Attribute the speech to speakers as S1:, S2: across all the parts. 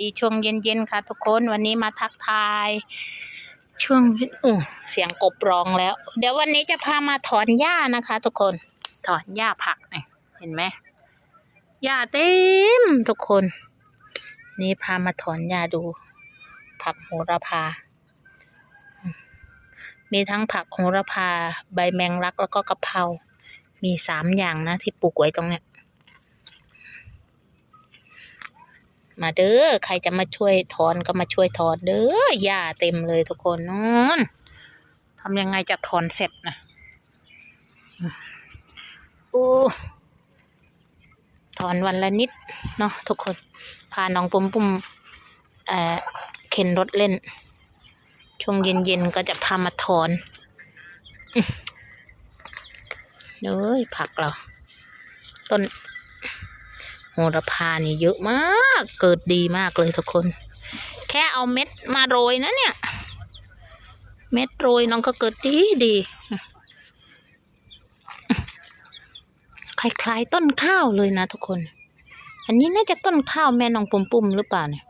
S1: ดีช่วงเย็นๆค่ะทุกคนวันนี้มาทักทาย ช่วงอ้เสียงกบร้องแล้ว เดี๋ยววันนี้จะพามาถอนหญ้านะคะ ทุกคนถอนหญ้าผักเนี่ยเห็นไหมหญ้าเต็มทุกคน นี่พามาถอนหญ้าดู ผักโหระพา มีทั้งผักโหระพา ใบแมงลักแล้วก็กะเพรา มีสามอย่างนะที่ปลูกไว้ตรงเนี้ย มาเด้อใครจะมาช่วยถอนก็มาช่วยถอนเด้อหญ้าเต็มเลยทุกคนนู่นทำยังไงจะถอนเสร็จนะอู้ถอนวันละนิดเนาะทุกคน พาน้องปุ่มปุ่มเอ่อเข็นรถเล่น ช่วงเย็นๆก็จะพามาถอนเอ้ยผักเราต้น โหระพานี่เยอะมาก เกิดดีมากเลยทุกคน แค่เอาเม็ดมาโรยนะเนี่ย เม็ดโรยน้องก็เกิดดีดีคล้ายๆต้นข้าวเลยนะทุกคน อันนี้น่าจะต้นข้าวแม่น้องปุ่มปุ่มๆหรือเปล่าเนี่ย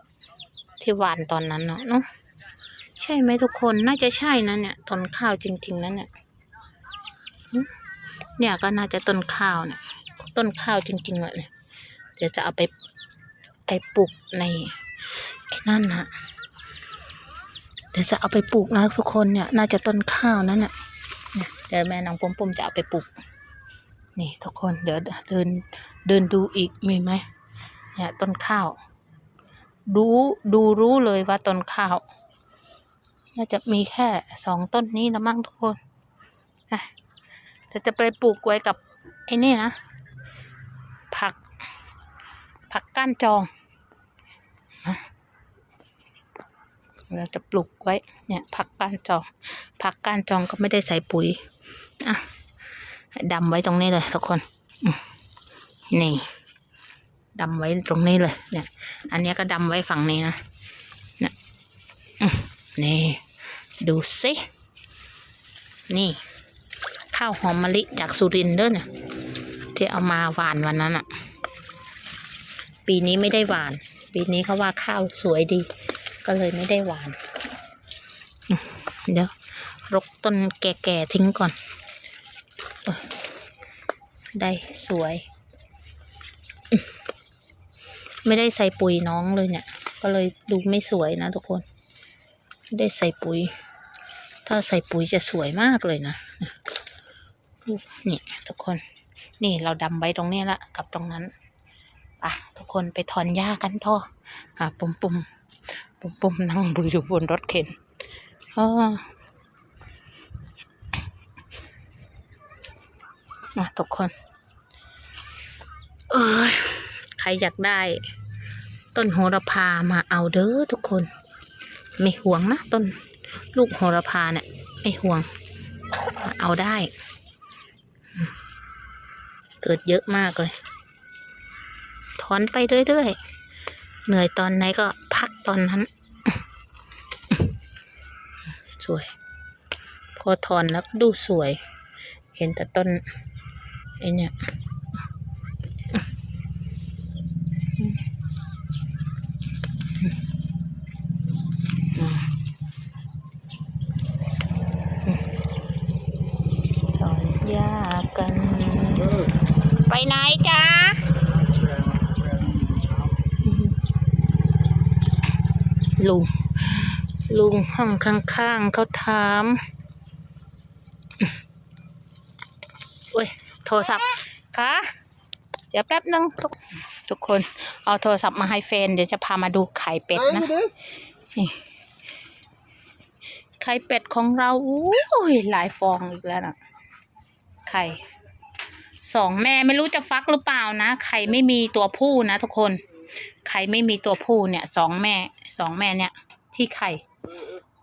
S1: ที่หวานตอนนั้นเนาะเนาะใช่ไหมทุกคนน่าจะใช่นะเนี่ยต้นข้าวจริงๆนะเนี่ยเนี่ยก็น่าจะต้นข้าวเนี่ยต้นข้าวจริงๆเลย เดี๋ยวจะเอาไปไปปลูกในไอ้นั่นนะเดี๋ยวจะเอาไปปลูกนะทุกคนเนี่ย น่าจะต้นข้าวนั่นน่ะเนี่ยเดี๋ยวแม่นางปมปมจะเอาไปปลูก นี่ทุกคนเดี๋ยวเดินเดินดูอีกมีไหมเนี่ยต้นข้าว ดูดูรู้เลยว่าต้นข้าว น่าจะมีแค่สองต้นนี้ละมั้งทุกคนนะเดี๋ยวจะไปปลูกไว้กับไอ้นี่นะ ผักก้านจอง เราจะปลูกไว้ เนี่ยผักก้านจอง ผักก้านจองก็ไม่ได้ใส่ปุ๋ยอะดำไว้ตรงนี้เลยทุกคน นี่ดำไว้ตรงนี้เลย เนี่ย อันนี้ก็ดำไว้ฝั่งนี้นะเนี่ยนี่ ดูสิ นี่ ข้าวหอมมะลิจากสุรินทร์เด้อเนี่ยที่เอามาหวานวันนั้นอะ ปีนี้ไม่ได้หวาน ปีนี้เขาว่าข้าวสวยดี ก็เลยไม่ได้หวาน เดี๋ยวรกต้นแก่ๆทิ้งก่อน ได้สวย ไม่ได้ใส่ปุ๋ยน้องเลยเนี่ย ก็เลยดูไม่สวยนะทุกคน ไม่ได้ใส่ปุ๋ย ถ้าใส่ปุ๋ยจะสวยมากเลยนะนี่ทุกคน นี่เราดำไว้ตรงนี้ละกับตรงนั้น อะทุกคนไปถอนหญ้ากันท่ออะปุ่มปุ่มปุ่มปุ่มนั่งบุยอยู่บนรถเข็นอ๋อนะทุกคน เอยใครอยากได้ ต้นโหระพามาเอาเด้อทุกคน ไม่ห่วงนะ ต้นลูกโหระพาเนี่ยไม่ห่วง เอาได้ เกิดเยอะมากเลย ถอนไปเรื่อยๆ เหนื่อยตอนไหนก็พักตอนนั้น สวย พอถอนแล้วก็ดูสวย เห็นแต่ต้นไอเนี่ยถอนหญ้ากัน ไปไหนจ๊ะ ลุง ลุงห้องข้างๆเขาถามโอ้ยโทรศัพท์คะเดี๋ยวแป๊บนึงทุกทุกคน เอาโทรศัพท์มาให้แฟน เดี๋ยวจะพามาดูไข่เป็ดนะนี่ไข่เป็ดของเราอุ้ยหลายฟองอีกแล้วนะไข่สองแม่ไม่รู้จะฟักหรือเปล่านะไข่ไม่มีตัวผู้นะทุกคนไข่ไม่มีตัวผู้เนี่ยสองแม่ สองแม่เนี่ย ที่ไข่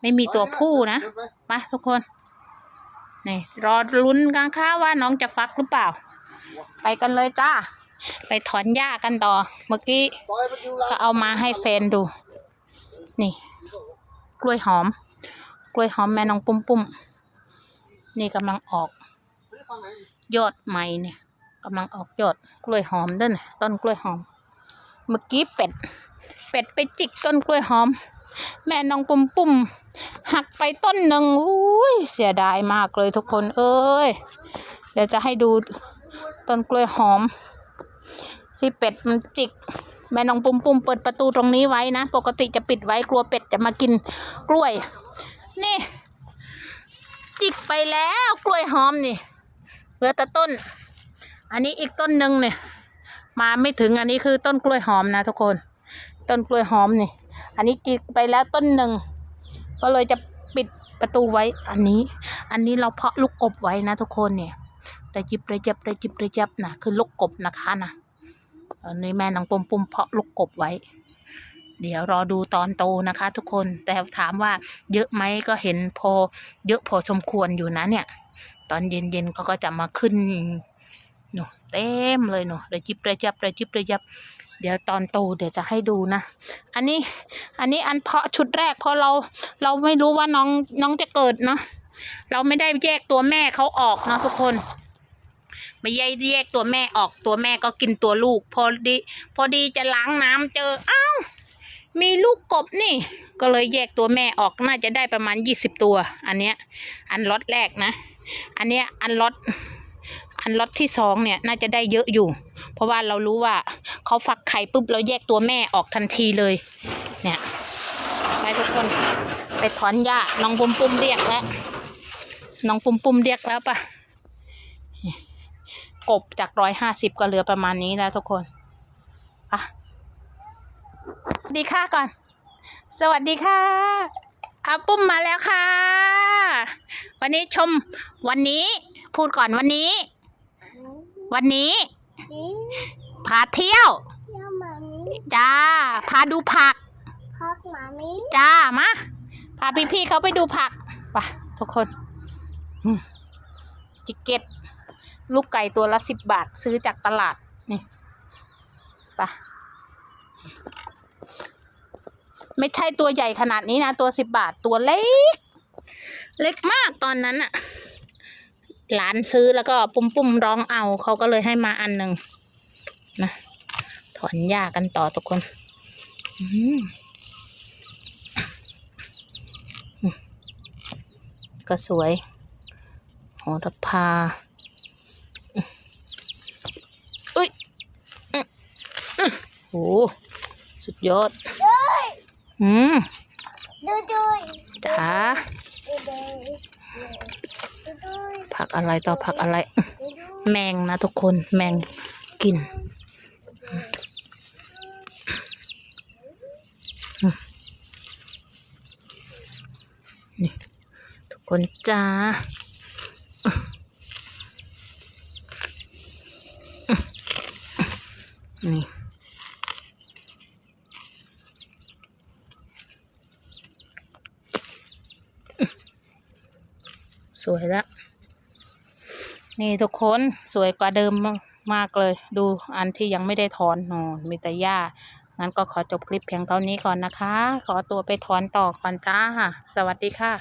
S1: ไม่มีตัวผู้นะมาทุกคนนี่รอลุ้นกันค่ะว่าน้องจะฟักหรือเปล่า ไปกันเลยจ้า ไปถอนหญ้ากันต่อ เมื่อกี้ก็เอามาให้แฟนดู นี่ กล้วยหอม กล้วยหอมแม่น้องปุ้มปุ้มนี่กำลังออก ยอดใหม่เนี่ยกำลังออกยอดกล้วยหอมด้วยนะต้นกล้วยหอม เมื่อกี้เป็ด เป็ดไปจิกต้นกล้วยหอม แม่น้องปุ่มปุ่มหักไปต้นหนึ่งอุ้ยเสียดายมากเลยทุกคนเอ้ยเดี๋ยวจะให้ดูต้นกล้วยหอม ที่เป็ดมันจิก แม่น้องปุ่มปุ่มเปิดประตูตรงนี้ไว้นะ ปกติจะปิดไว้กลัวเป็ดจะมากินกล้วย นี่ จิกไปแล้วกล้วยหอมนี่เหลือแต่ต้น อันนี้อีกต้นหนึ่งเนี่ยมาไม่ถึงอันนี้คือต้นกล้วยหอมนะทุกคน ต้นกล้วยหอมนี่ อันนี้จิกไปแล้วต้นหนึ่ง ก็เลยจะปิดประตูไว้อันนี้ อันนี้เราเพาะลูกกบไว้นะทุกคนเนี่ยระยิบระยับระยิบระยับนะคือลูกกบนะคะนะอันนี้แม่นางปมปุ่มเพาะลูกกบไว้ เดี๋ยวรอดูตอนโตนะคะ ทุกคนแต่ถามว่าเยอะไหมก็เห็นพอเยอะพอสมควรอยู่นะเนี่ย ตอนเย็นๆเขาก็จะมาขึ้นหนูเต็มเลยหนูระยิบระยับระยิบระยับ เดี๋ยวตอนโตเดี๋ยวจะให้ดูนะ อันนี้อันนี้อันเพาะชุดแรกเพราะเราเราไม่รู้ว่าน้องน้องจะเกิดเนาะเราไม่ได้แยกตัวแม่เขาออกเนาะทุกคนไม่แยกแยกตัวแม่ออกตัวแม่ก็กินตัวลูก พอดี พอดีจะล้างน้ำเจออ้าวมีลูกกบนี่ ก็เลยแยกตัวแม่ออกน่าจะได้ประมาณยี่สิบตัว อันเนี้ยอันล็อตแรกนะ อันเนี้ยอันล็อตอันล็อตที่สองเนี่ยน่าจะได้เยอะอยู่ เพราะว่าเรารู้ว่า เขาฟักไข่ปุ๊บเราแยกตัวแม่ออกทันทีเลย เนี่ยไปทุกคนไปถอนหญ้าน้องปุ่มปุ่มเรียกแล้ว น้องปุ่มปุ่มเรียกแล้วปะกบจากร้อยห้าสิบก็เหลือประมาณนี้แล้วทุกคนอะดีค่ะก่อน สวัสดีค่ะอาปุ้มมาแล้วค่ะ วันนี้ชม วันนี้ พูดก่อนวันนี้ วันนี้าเที่ยว
S2: เที่ยวหมามี
S1: จ้า พาดูผัก
S2: พักหมามี
S1: จ้า มา พาพี่ๆเขาไปดูผักไปทุกคนอืมจิกเก็ต ลูกไก่ตัวละสิบบาท ซื้อจากตลาด นี่ไปไม่ใช่ตัวใหญ่ขนาดนี้นะ ตัวสิบบาทตัวเล็ก เล็กมากตอนนั้นอะหลานซื้อแล้วก็ปุ้มปุ้มๆร้องเอาเขาก็เลยให้มาอันหนึ่งนะ ถอนหญ้ากันต่อทุกคนอืมก็สวยโหระพาอุ้ยอื้ออื้อโหสุดยอดอืม
S2: ดูดู
S1: จ๋า
S2: ดูดูดูดู
S1: ผักอะไรต่อผักอะไร
S2: ดูดู
S1: แมงนะทุกคนแมงกิน นี่ทุกคนจ้านี่สวยละนี่ทุกคนสวยกว่าเดิมมากเลย ดูอันที่ยังไม่ได้ถอนหนอนมีแต่หญ้า งั้นก็ขอจบคลิปเพียงเท่านี้ก่อนนะคะ ขอตัวไปถอนต่อก่อนจ้า สวัสดีค่ะ